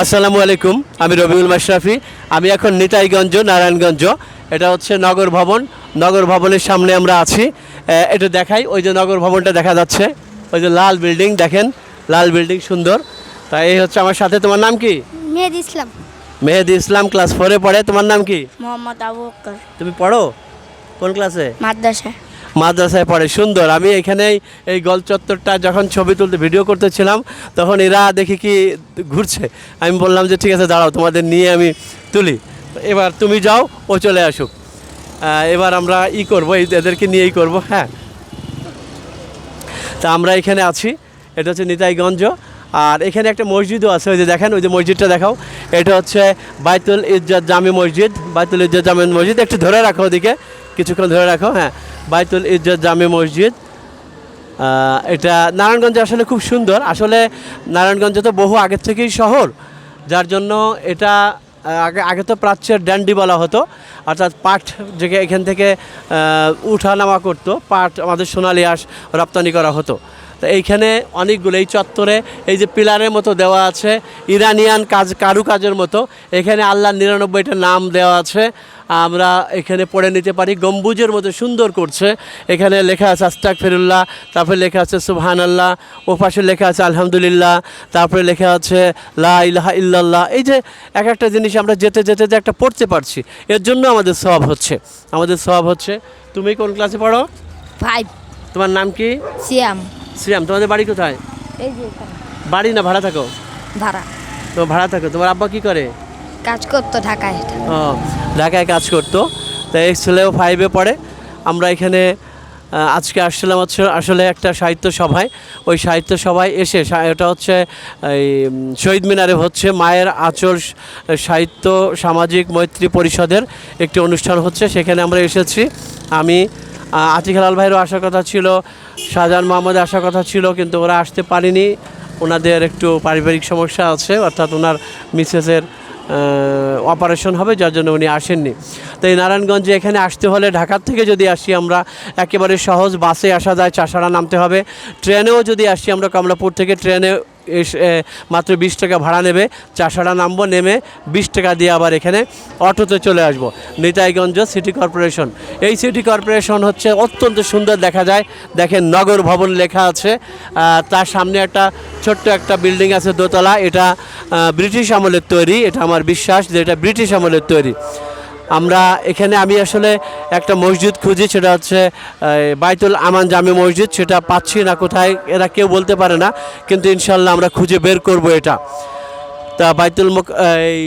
আসসালামু আলাইকুম আমি রবিউল মাশরাফি আমি এখন নিতাইগঞ্জ নারায়ণগঞ্জ এটা হচ্ছে নগর ভবন নগর ভবনের সামনে আমরা আছি। এটা দেখাই ওই যে নগর ভবনটা দেখা যাচ্ছে ওই যে লাল বিল্ডিং দেখেন লাল বিল্ডিং সুন্দর। তাই এই হচ্ছে আমার সাথে তোমার নাম কি? মেহেদি ইসলাম। মেহেদি ইসলাম ক্লাস ফোরে পড়ে তোমার নাম কি? মোহাম্মদ আবু তুমি পড়ো? কোন ক্লাসে? মাদ্রাসা মাদ্রাসায় পড়ে। সুন্দর, আমি এখানেই এই গল চত্বরটা যখন ছবি তুলতে ভিডিও করতেছিলাম, তখন এরা দেখি কি ঘুরছে? আমি বললাম যে, ঠিক আছে, দাঁড়াও, তোমাদের নিয়ে আমি তুলি। এবার তুমি যাও, ও চলে আসুক। এবার আমরা ই করব এদেরকে নিয়েই করব হ্যাঁ। তা আমরা এখানে আছি, এটা হচ্ছে নিতাইগঞ্জ। আর এখানে একটা মসজিদও আছে, ওই যে দেখেন, ওই যে মসজিদটা দেখাও। এটা হচ্ছে বাইতুল ইজ্জত জামি মসজিদ, বাইতুল ইজ্জত জামি মসজিদ। একটু ধরে রাখো ওদিকে। কিছুক্ষণ ধরে রাখো হ্যাঁ। বাইতুল ইজ্জত জামে মসজিদ। এটা নারায়ণগঞ্জে আসলে খুব সুন্দর। আসলে নারায়ণগঞ্জে তো বহু আগের থেকেই শহর, যার জন্য এটা আগে আগে তো প্রাচ্যের ড্যান্ডি বলা হতো। অর্থাৎ পাট যে এখান থেকে উঠা নামা করতো পাট আমাদের সোনালি রপ্তানি করা হতো। তো এইখানে অনেকগুলো এই চত্বরে এই যে পিলারের মতো দেওয়া আছে ইরানিয়ান কাজ কারুকাজের মতো। এখানে আল্লাহ নিরানব্বইটা নাম দেওয়া আছে। আমরা এখানে পড়ে নিতে পারি গম্বুজের মতো সুন্দর করছে। এখানে লেখা আছে আস্তাক ফিরুল্লাহ তারপরে লেখা আছে সুবহান আল্লাহ ও পাশে লেখা আছে আলহামদুলিল্লাহ তারপরে লেখা আছে লা ইলাহা ইল্লাল্লাহ। এই যে এক একটা জিনিস আমরা যেতে যেতে যে একটা পড়তে পারছি এর জন্য আমাদের সব হচ্ছে। আমাদের সব হচ্ছে তুমি কোন ক্লাসে পড়ো? ফাইভ তোমার নাম কি? সিয়াম শ্রিয়াম তোমাদের বাড়ি কোথায়? এই যে এখানে। বাড়ি না ভাড়া থাকো? ভাড়া। তো ভাড়া থাকো তোমার আব্বা কি করে? কাজ করতো ঢাকায়। ও ঢাকায় কাজ করতো। তো এই ছেলেও ফাইভে পড়ে। আমরা এখানে আহ, আজকে আসছিলাম হচ্ছে আসলে একটা সাহিত্য সভায়। ওই সাহিত্য সভায় এসে সা- এটা হচ্ছে এই উম, শহীদ মিনারে হচ্ছে মায়ের আচর স- সাহিত্য সামাজিক মৈত্রী পরিষদের একটি অনুষ্ঠান হচ্ছে। সেখানে আমরা এসেছি। আমি আতিক ভাইয়েরও আসার কথা ছিল, শাহজাহান মোহাম্মদ আসার কথা ছিল, কিন্তু ওরা আসতে পারেনি। ওনাদের একটু পারিবারিক সমস্যা আছে, অর্থাৎ ওনার মিসেসের অপারেশন হবে, যার জন্য উনি আসেননি। তো এই নারায়ণগঞ্জে এখানে আসতে হলে ঢাকার থেকে যদি আসি আমরা, একেবারে সহজ বাসে আসা যায় চাষাড়া নামতে হবে। ট্রেনেও যদি আসি আমরা কমলাপুর থেকে, ট্রেনে মাত্র বিশ টাকা ভাড়া নেবে। চাষাড়া নামবো, নেমে বিশ টাকা দিয়ে আবার এখানে অটোতে চলে আসব। Nitaiganj city corporation. এই সিটি কর্পোরেশন হচ্ছে অত্যন্ত সুন্দর দেখা যায়। দেখেন নগর ভবন লেখা আছে। তার সামনে একটা ছোট্ট একটা বিল্ডিং আছে দোতলা। এটা ব্রিটিশ আমলের তৈরি। এটা আমার বিশ্বাস যে এটা ব্রিটিশ আমলের তৈরি। আমরা এখানে আমি আসলে একটা মসজিদ খুঁজি, সেটা হচ্ছে বাইতুল আমান জামে মসজিদ, সেটা পাচ্ছি না কোথায়, এরা কেউ বলতে পারে না, কিন্তু ইনশাল্লাহ আমরা খুঁজে বের করব এটা। তা বাইতুল মুখ এই